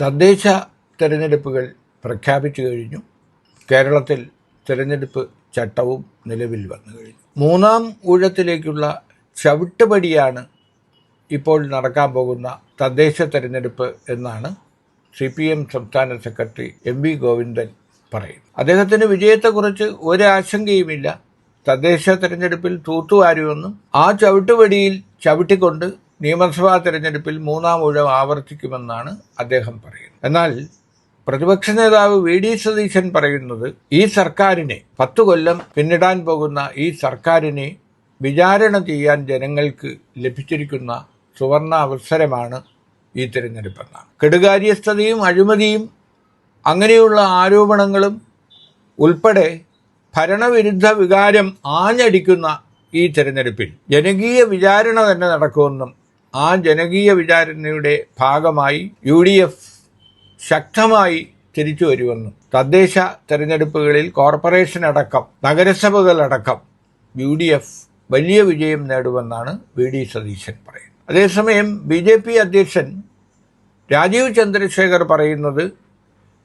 തദ്ദേശ തെരഞ്ഞെടുപ്പുകൾ പ്രഖ്യാപിച്ചു കഴിഞ്ഞു. കേരളത്തിൽ തെരഞ്ഞെടുപ്പ് ചട്ടവും നിലവിൽ വന്നു കഴിഞ്ഞു. മൂന്നാം ഊഴത്തിലേക്കുള്ള ചവിട്ടുപടിയാണ് ഇപ്പോൾ നടക്കാൻ പോകുന്ന തദ്ദേശ തെരഞ്ഞെടുപ്പ് എന്നാണ് സി പി എം സംസ്ഥാന സെക്രട്ടറി എം വി ഗോവിന്ദൻ പറയുന്നത്. അദ്ദേഹത്തിന് വിജയത്തെക്കുറിച്ച് ഒരാശങ്കയുമില്ല. തദ്ദേശ തെരഞ്ഞെടുപ്പിൽ തൂത്തുവാരുമെന്നും ആ ചവിട്ടുപടിയിൽ ചവിട്ടിക്കൊണ്ട് നിയമസഭാ തെരഞ്ഞെടുപ്പിൽ മൂന്നാം ഊഴം ആവർത്തിക്കുമെന്നാണ് അദ്ദേഹം പറയുന്നത്. എന്നാൽ പ്രതിപക്ഷ നേതാവ് വി ഡി സതീശൻ പറയുന്നത് ഈ സർക്കാരിനെ പത്തു കൊല്ലം പിന്നിടാൻ പോകുന്ന ഈ സർക്കാരിനെ വിചാരണ ചെയ്യാൻ ജനങ്ങൾക്ക് ലഭിച്ചിരിക്കുന്ന സുവർണ അവസരമാണ് ഈ തിരഞ്ഞെടുപ്പെന്നാണ്. കെടുകാര്യസ്ഥതയും അഴിമതിയും അങ്ങനെയുള്ള ആരോപണങ്ങളും ഉൾപ്പെടെ ഭരണവിരുദ്ധ വികാരം ആഞ്ഞടിക്കുന്ന ഈ തിരഞ്ഞെടുപ്പിൽ ജനകീയ വിചാരണ തന്നെ നടക്കുമെന്നും ആ ജനകീയ വിചാരണയുടെ ഭാഗമായി യു ഡി എഫ് ശക്തമായി തിരിച്ചു വരുമെന്നും. തദ്ദേശ തെരഞ്ഞെടുപ്പുകളിൽ കോർപ്പറേഷൻ അടക്കം നഗരസഭകളടക്കം യു ഡി എഫ് വലിയ വിജയം നേടുമെന്നാണ് വി ഡി സതീശൻ പറയുന്നത്. അതേസമയം ബി ജെ പി അധ്യക്ഷൻ രാജീവ് ചന്ദ്രശേഖർ പറയുന്നത്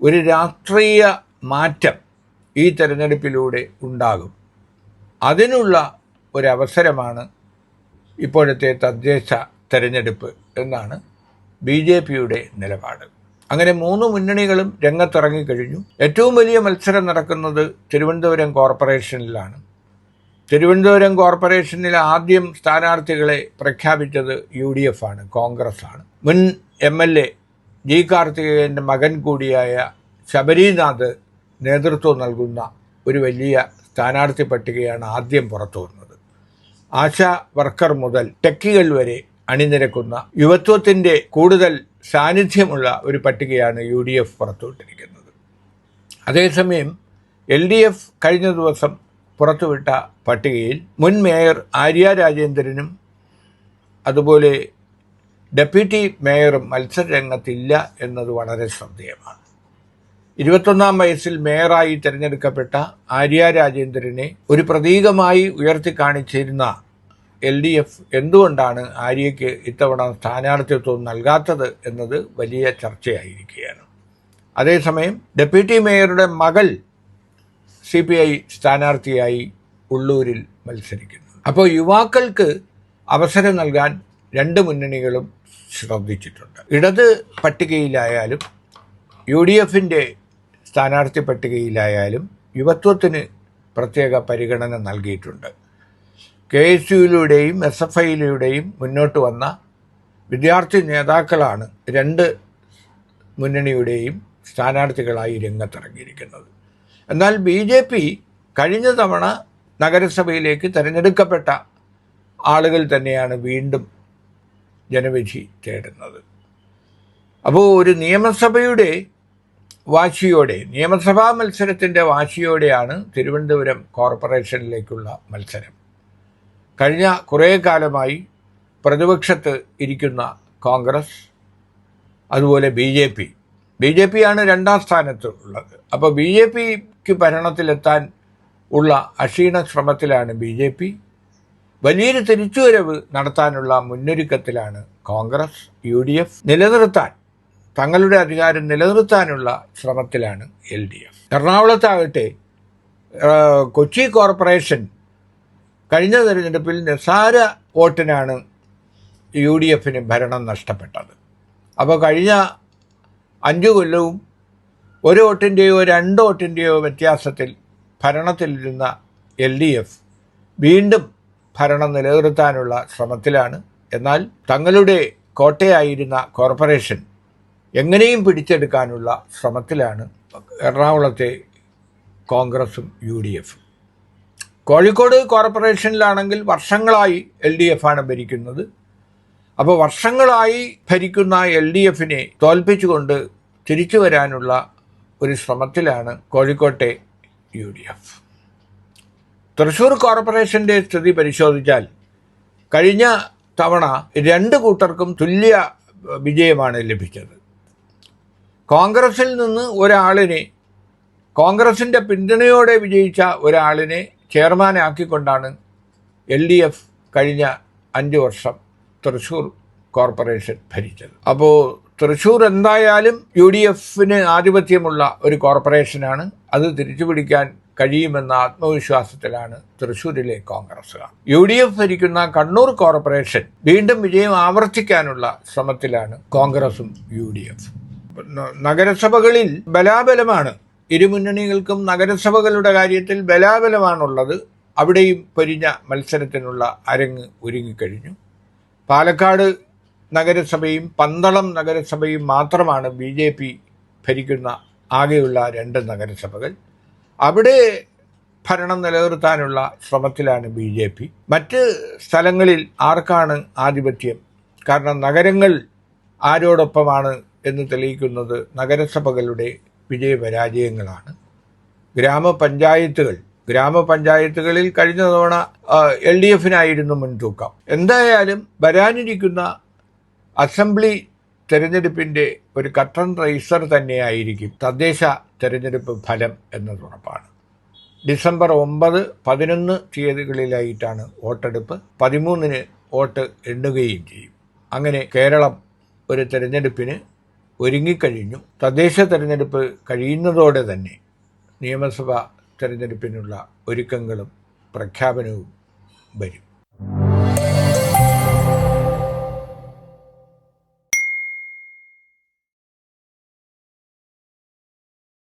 ഒരു രാഷ്ട്രീയ മാറ്റം ഈ തെരഞ്ഞെടുപ്പിലൂടെ ഉണ്ടാകും. അതിനുള്ള ഒരവസരമാണ് ഇപ്പോഴത്തെ തദ്ദേശ തെരഞ്ഞെടുപ്പ് എന്നാണ് ബി ജെ പിയുടെ നിലപാട്. അങ്ങനെ മൂന്ന് മുന്നണികളും രംഗത്തിറങ്ങിക്കഴിഞ്ഞു. ഏറ്റവും വലിയ മത്സരം നടക്കുന്നത് തിരുവനന്തപുരം കോർപ്പറേഷനിലാണ്. തിരുവനന്തപുരം കോർപ്പറേഷനിൽ ആദ്യം സ്ഥാനാർത്ഥികളെ പ്രഖ്യാപിച്ചത് യു ഡി എഫ് ആണ് കോൺഗ്രസ് ആണ് മുൻ എം എൽ എ ജി കാർത്തികേയന്റെ മകൻ കൂടിയായ ശബരിനാഥ് നേതൃത്വം നൽകുന്ന ഒരു വലിയ സ്ഥാനാർത്ഥി പട്ടികയാണ് ആദ്യം പുറത്തു വന്നത് ആശാ വർക്കർ മുതൽ ടെക്കികൾ വരെ അണിനിരക്കുന്ന യുവത്വത്തിന്റെ കൂടുതൽ സാന്നിധ്യമുള്ള ഒരു പട്ടികയാണ് യു ഡി എഫ് പുറത്തുവിട്ടിരിക്കുന്നത്. അതേസമയം എൽ ഡി എഫ് കഴിഞ്ഞ ദിവസം പുറത്തുവിട്ട പട്ടികയിൽ മുൻ മേയർ ആര്യ രാജേന്ദ്രനും അതുപോലെ ഡെപ്യൂട്ടി മേയറും മത്സരരംഗത്തില്ല എന്നത് വളരെ ശ്രദ്ധേയമാണ്. ഇരുപത്തൊന്നാം വയസ്സിൽ മേയറായി തിരഞ്ഞെടുക്കപ്പെട്ട ആര്യ രാജേന്ദ്രനെ ഒരു പ്രതീകമായി ഉയർത്തിക്കാണിച്ചിരുന്ന എൽ ഡി എഫ് എന്തുകൊണ്ടാണ് ആര്യയ്ക്ക് ഇത്തവണ സ്ഥാനാർത്ഥിത്വം നൽകാത്തത് എന്നത് വലിയ ചർച്ചയായിരിക്കുകയാണ്. അതേസമയം ഡെപ്യൂട്ടി മേയറുടെ മകൾ സി പി ഐ സ്ഥാനാർത്ഥിയായി ഉള്ളൂരിൽ മത്സരിക്കുന്നു. അപ്പോൾ യുവാക്കൾക്ക് അവസരം നൽകാൻ രണ്ട് മുന്നണികളും ശ്രദ്ധിച്ചിട്ടുണ്ട്. ഇടത് പട്ടികയിലായാലും യു ഡി എഫിന്റെ സ്ഥാനാർത്ഥി പട്ടികയിലായാലും യുവത്വത്തിന് പ്രത്യേക പരിഗണന നൽകിയിട്ടുണ്ട്. കെ എസ് യുയിലൂടെയും എസ് എഫ് ഐയിലൂടെയും മുന്നോട്ട് വന്ന വിദ്യാർത്ഥി നേതാക്കളാണ് രണ്ട് മുന്നണിയുടെയും സ്ഥാനാർത്ഥികളായി രംഗത്തിറങ്ങിയിരിക്കുന്നത്. എന്നാൽ ബി ജെ പി കഴിഞ്ഞ തവണ നഗരസഭയിലേക്ക് തിരഞ്ഞെടുക്കപ്പെട്ട ആളുകൾ തന്നെയാണ് വീണ്ടും ജനവിധി തേടുന്നത്. അപ്പോൾ ഒരു നിയമസഭയുടെ വാശിയോടെ നിയമസഭാ മത്സരത്തിന്റെ വാശിയോടെയാണ് തിരുവനന്തപുരം കോർപ്പറേഷനിലേക്കുള്ള മത്സരം. കഴിഞ്ഞ കുറേ കാലമായി പ്രതിപക്ഷത്ത് ഇരിക്കുന്ന കോൺഗ്രസ് അതുപോലെ B J P. B J P ആണ് രണ്ടാം സ്ഥാനത്ത് ഉള്ളത്. അപ്പോൾ ബി ജെ പിക്ക് ഭരണത്തിലെത്താൻ ഉള്ള അക്ഷീണ ശ്രമത്തിലാണ് ബി ജെ പി. വലിയൊരു തിരിച്ചുവരവ് നടത്താനുള്ള മുന്നൊരുക്കത്തിലാണ് കോൺഗ്രസ് യു ഡി എഫ് നിലനിർത്താൻ തങ്ങളുടെ അധികാരം നിലനിർത്താനുള്ള ശ്രമത്തിലാണ് എൽ ഡി എഫ്. എറണാകുളത്താകട്ടെ കൊച്ചി കോർപ്പറേഷൻ കഴിഞ്ഞ തെരഞ്ഞെടുപ്പിൽ നിസ്സാര വോട്ടിനാണ് യു ഡി എഫിന് ഭരണം നഷ്ടപ്പെട്ടത്. അപ്പോൾ കഴിഞ്ഞ അഞ്ചു കൊല്ലവും ഒരു വോട്ടിന്റെയോ രണ്ട് വോട്ടിന്റെയോ വ്യത്യാസത്തിൽ ഭരണത്തിലിരുന്ന എൽ ഡി എഫ് വീണ്ടും ഭരണം നിലനിർത്താനുള്ള ശ്രമത്തിലാണ്. എന്നാൽ തങ്ങളുടെ കോട്ടയായിരുന്ന കോർപ്പറേഷൻ എങ്ങനെയും പിടിച്ചെടുക്കാനുള്ള ശ്രമത്തിലാണ് എറണാകുളത്തെ കോൺഗ്രസും യു ഡി എഫും. കോഴിക്കോട് കോർപ്പറേഷനിലാണെങ്കിൽ വർഷങ്ങളായി എൽ ഡി എഫ് ആണ് ഭരിക്കുന്നത്. അപ്പോൾ വർഷങ്ങളായി ഭരിക്കുന്ന എൽ ഡി എഫിനെ തോൽപ്പിച്ചുകൊണ്ട് തിരിച്ചു വരാനുള്ള ഒരു ശ്രമത്തിലാണ് കോഴിക്കോട്ടെ യു ഡി എഫ്. തൃശ്ശൂർ കോർപ്പറേഷന്റെ സ്ഥിതി പരിശോധിച്ചാൽ കഴിഞ്ഞ തവണ രണ്ട് കൂട്ടർക്കും തുല്യ വിജയമാണ് ലഭിച്ചത്. കോൺഗ്രസിൽ നിന്ന് ഒരാളിനെ കോൺഗ്രസിന്റെ പിന്തുണയോടെ വിജയിച്ച ഒരാളിനെ ചെയർമാനാക്കിക്കൊണ്ടാണ് എൽ ഡി എഫ് കഴിഞ്ഞ അഞ്ച് വർഷം തൃശ്ശൂർ കോർപ്പറേഷൻ ഭരിച്ചത്. അപ്പോൾ തൃശ്ശൂർ എന്തായാലും യു ഡി എഫിന് ആധിപത്യമുള്ള ഒരു കോർപ്പറേഷനാണ്. അത് തിരിച്ചുപിടിക്കാൻ കഴിയുമെന്ന ആത്മവിശ്വാസത്തിലാണ് തൃശ്ശൂരിലെ കോൺഗ്രസ്സുകാർ. യു ഡി എഫ് ഭരിക്കുന്ന കണ്ണൂർ കോർപ്പറേഷൻ വീണ്ടും വിജയം ആവർത്തിക്കാനുള്ള ശ്രമത്തിലാണ് കോൺഗ്രസും യു ഡി എഫ്. നഗരസഭകളിൽ ബലാബലമാണ് ഇരുമുന്നണികൾക്കും നഗരസഭകളുടെ കാര്യത്തിൽ ബലാബലമാണുള്ളത്. അവിടെയും പൊരിഞ്ഞ മത്സരത്തിനുള്ള അരങ്ങ് ഒരുങ്ങിക്കഴിഞ്ഞു. പാലക്കാട് നഗരസഭയും പന്തളം നഗരസഭയും മാത്രമാണ് ബി ജെ പി ഭരിക്കുന്ന ആകെയുള്ള രണ്ട് നഗരസഭകൾ. അവിടെ ഭരണം നിലനിർത്താനുള്ള ശ്രമത്തിലാണ് ബി ജെ പി. മറ്റ് സ്ഥലങ്ങളിൽ ആർക്കാണ് ആധിപത്യം? കാരണം നഗരങ്ങൾ ആരോടൊപ്പമാണ് എന്ന് തെളിയിക്കുന്നത് നഗരസഭകളുടെ വിജയപരാജയങ്ങളാണ് ഗ്രാമപഞ്ചായത്തുകൾ ഗ്രാമപഞ്ചായത്തുകളിൽ കഴിഞ്ഞ തവണ എൽ ഡി എഫിനായിരുന്നു മുൻതൂക്കം. എന്തായാലും വരാനിരിക്കുന്ന അസംബ്ലി തെരഞ്ഞെടുപ്പിന്റെ ഒരു കട്ടൺ റൈസർ തന്നെയായിരിക്കും തദ്ദേശ തെരഞ്ഞെടുപ്പ് ഫലം എന്നതുറപ്പാണ് ഡിസംബർ ഒമ്പത് പതിനൊന്ന് തീയതികളിലായിട്ടാണ് വോട്ടെടുപ്പ്. പതിമൂന്നിന് വോട്ട് എണ്ണുകയും ചെയ്യും. അങ്ങനെ കേരളം ഒരു തെരഞ്ഞെടുപ്പിന് ഒരുങ്ങിക്കഴിഞ്ഞു. തദ്ദേശ തെരഞ്ഞെടുപ്പ് കഴിയുന്നതോടെ തന്നെ നിയമസഭാ തെരഞ്ഞെടുപ്പിനുള്ള ഒരുക്കങ്ങളും പ്രഖ്യാപനവും വരും.